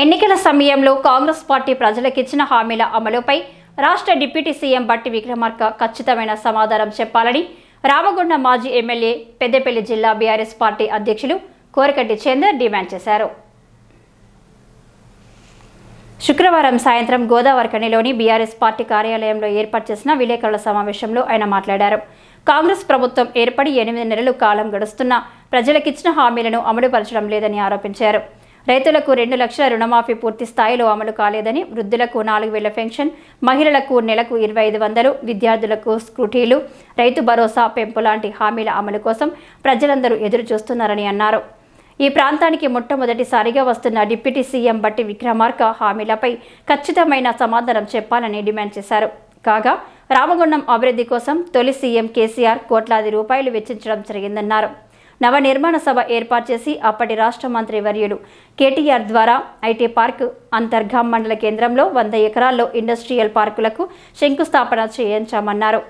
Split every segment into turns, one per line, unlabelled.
ఎన్నికల సమయంలో కాంగ్రెస్ పార్టీ ప్రజలకిచ్చిన హామీల అమలుపై రాష్ట్ర డిప్యూటీ సీఎం బట్టి విక్రమార్క ఖచ్చితమైన సమాధానం చెప్పాలని రామగుండ మాజీ ఎమ్మెల్యే పెద్దపల్లి జిల్లా బీఆర్ఎస్ పార్టీ అధ్యక్షులు కోరకట్టి చందర్ డిమాండ్ చేశారు. శుక్రవారం సాయంత్రం గోదావరికనిలోని బీఆర్ఎస్ పార్టీ కార్యాలయంలో ఏర్పాటు చేసిన విలేకరుల సమావేశంలో ఆయన మాట్లాడారు. కాంగ్రెస్ ప్రభుత్వం ఏర్పడి ఎనిమిది నెలలు కాలం గడుస్తున్నా ప్రజలకిచ్చిన హామీలను అమలుపరచడం లేదని ఆరోపించారు. రైతులకు రెండు లక్షల రుణమాఫీ పూర్తి స్థాయిలో అమలు కాలేదని వృద్ధులకు నాలుగు వేల పెన్షన్ మహిళలకు నెలకు ఇరవై ఐదు వందలు విద్యార్థులకు స్కూటీలు రైతు భరోసా పెంపు లాంటి హామీల అమలు కోసం ప్రజలందరూ ఎదురు చూస్తున్నారని అన్నారు. ఈ ప్రాంతానికి మొట్టమొదటిసారిగా వస్తున్న డిప్యూటీ సీఎం బట్టి విక్రమార్క హామీలపై ఖచ్చితమైన సమాధానం చెప్పాలని డిమాండ్ చేశారు. కాగా రామగుండం అభివృద్ధి కోసం తొలి సీఎం కేసీఆర్ కోట్లాది రూపాయలు వెచ్చించడం జరిగిందన్నారు. నవనిర్మాణ సభ ఏర్పాటు చేసి అప్పటి రాష్ట్ర మంత్రి వర్యులు కేటీఆర్ ద్వారా ఐటీ పార్క్ అంతర్గాం మండల కేంద్రంలో వంద ఎకరాల్లో ఇండస్ట్రియల్ పార్కులకు శంకుస్థాపన చేయించామన్నారు.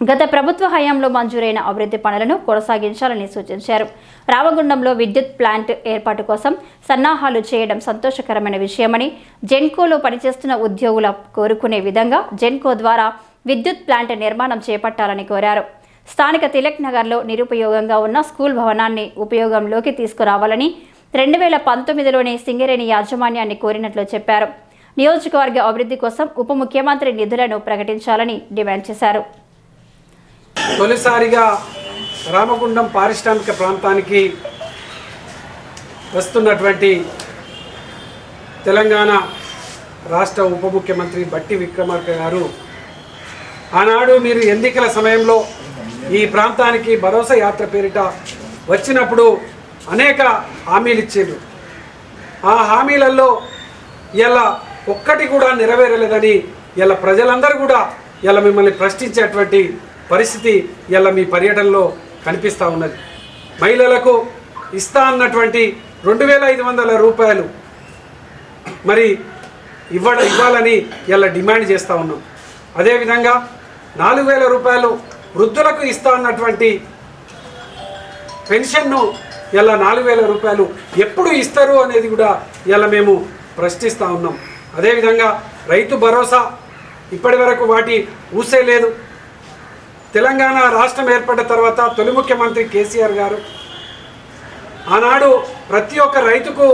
గత ప్రభుత్వ హయాంలో మంజూరైన అభివృద్ధి పనులను కొనసాగించాలని సూచించారు. రామగుండంలో విద్యుత్ ప్లాంట్ ఏర్పాటు కోసం సన్నాహాలు చేయడం సంతోషకరమైన విషయమని జెన్కోలో పనిచేస్తున్న ఉద్యోగుల కోరుకునే విధంగా జెన్కో ద్వారా విద్యుత్ ప్లాంట్ నిర్మాణం చేపట్టాలని కోరారు. స్థానిక తిలక్ నగర్లో నిరుపయోగంగా ఉన్న స్కూల్ భవనాన్ని ఉపయోగంలోకి తీసుకురావాలని రెండు వేల పంతొమ్మిదిలోనే సింగరేణి యాజమాన్యాన్ని కోరినట్లు చెప్పారు. నియోజకవర్గ అభివృద్ధి కోసం ఉప ముఖ్యమంత్రి నిధులను ప్రకటించాలని డిమాండ్ చేశారు.
తొలిసారిగా రామగుండం పారిశ్రామిక ప్రాంతానికి వస్తున్నటువంటి తెలంగాణ రాష్ట్ర ఉప ముఖ్యమంత్రి బట్టి విక్రమార్క గారు ఆనాడు మీరు ఎన్నికల సమయంలో ఈ ప్రాంతానికి భరోసా యాత్ర పేరిట వచ్చినప్పుడు అనేక హామీలు ఇచ్చారు ఆ హామీలలో ఇలా ఒక్కటి కూడా నెరవేరలేదని ఇలా ప్రజలందరూ కూడా ఇలా మిమ్మల్ని ప్రశ్నించేటువంటి పరిస్థితి ఇలా మీ పర్యటనలో కనిపిస్తూ ఉన్నది. మహిళలకు ఇస్తా అన్నటువంటి రెండు వేల ఐదు వందల రూపాయలు మరి ఇవ్వడం ఇవ్వాలని ఇలా డిమాండ్ చేస్తూ ఉన్నాం. అదేవిధంగా నాలుగు వేల రూపాయలు వృద్ధులకు ఇస్తా ఉన్నటువంటి పెన్షన్ను ఇలా నాలుగు వేల రూపాయలు ఎప్పుడు ఇస్తారు అనేది కూడా ఇలా మేము ప్రశ్నిస్తూ ఉన్నాం. అదేవిధంగా రైతు భరోసా ఇప్పటి వరకు వాటి ఊసే లేదు. తెలంగాణ రాష్ట్రం ఏర్పడిన తర్వాత తొలి ముఖ్యమంత్రి కేసీఆర్ గారు ఆనాడు ప్రతి ఒక్క రైతుకు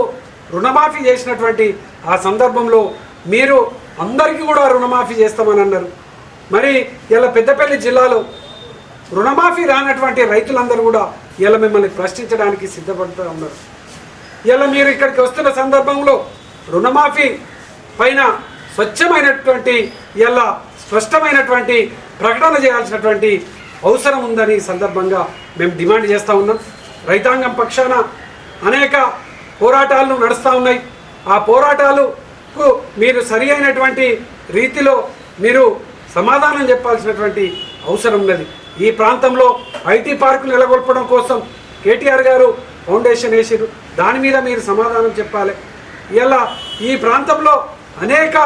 రుణమాఫీ చేసినటువంటి ఆ సందర్భంలో మీరు అందరికీ కూడా రుణమాఫీ చేస్తామని అన్నారు. మరి ఇలా పెద్దపల్లి జిల్లాలో రుణమాఫీ రానటువంటి రైతులందరూ కూడా ఇలా మిమ్మల్ని ప్రశ్నించడానికి సిద్ధపడుతూ ఉన్నారు. ఇలా మీరు ఇక్కడికి వస్తున్న సందర్భంలో రుణమాఫీ పైన స్వచ్ఛమైనటువంటి ఇలా స్పష్టమైనటువంటి ప్రకటన చేయాల్సినటువంటి అవసరం ఉందని సందర్భంగా మేము డిమాండ్ చేస్తూ ఉన్నాం. రైతాంగం పక్షాన అనేక పోరాటాలు నడుస్తూ ఉన్నాయి. ఆ పోరాటాలకు మీరు సరి అయినటువంటి రీతిలో మీరు సమాధానం చెప్పాల్సినటువంటి అవసరం ఉన్నది. ఈ ప్రాంతంలో ఐటీ పార్కులు నెలకొల్పడం కోసం కేటీఆర్ గారు ఫౌండేషన్ వేసిరు దాని మీద మీరు సమాధానం చెప్పాలి. ఇలా ఈ ప్రాంతంలో అనేక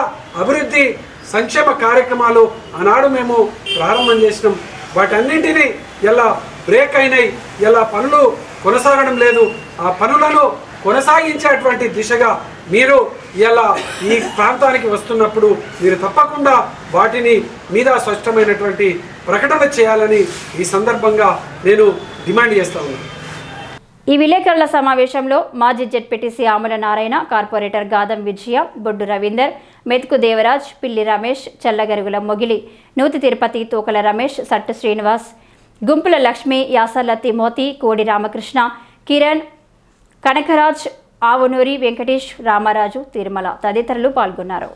అభివృద్ధి సంక్షేమ కార్యక్రమాలు ఆనాడు మేము ప్రారంభం చేసినాం. వాటన్నింటినీ ఇలా బ్రేక్ అయినాయి. ఇలా పనులు కొనసాగడం లేదు. ఆ పనులను కొనసాగించేటువంటి దిశగా మీరు ఇలా ఈ ప్రాంతానికి వస్తున్నప్పుడు మీరు తప్పకుండా వాటిని మీద స్పష్టమైనటువంటి ప్రకటన చేయాలని ఈ సందర్భంగా నేను డిమాండ్ చేస్తా ఉన్నాను
ఈ విలేకరుల సమావేశంలో మాజీ ZPTC Amula Narayana corporator Gadam Vijaya Boddu Ravinder Methuku Devaraj Pilli Ramesh Challagarugula Mogili Nuthi Tirupathi Tukala Ramesh Sattu Srinivas Gumpula Lakshmi Yasarla Timothy Kodi Ramakrishna Kiran Kanagaraj Avunuri Venkatesh Ramaraju Tirumala తదితరులు పాల్గొన్నారు.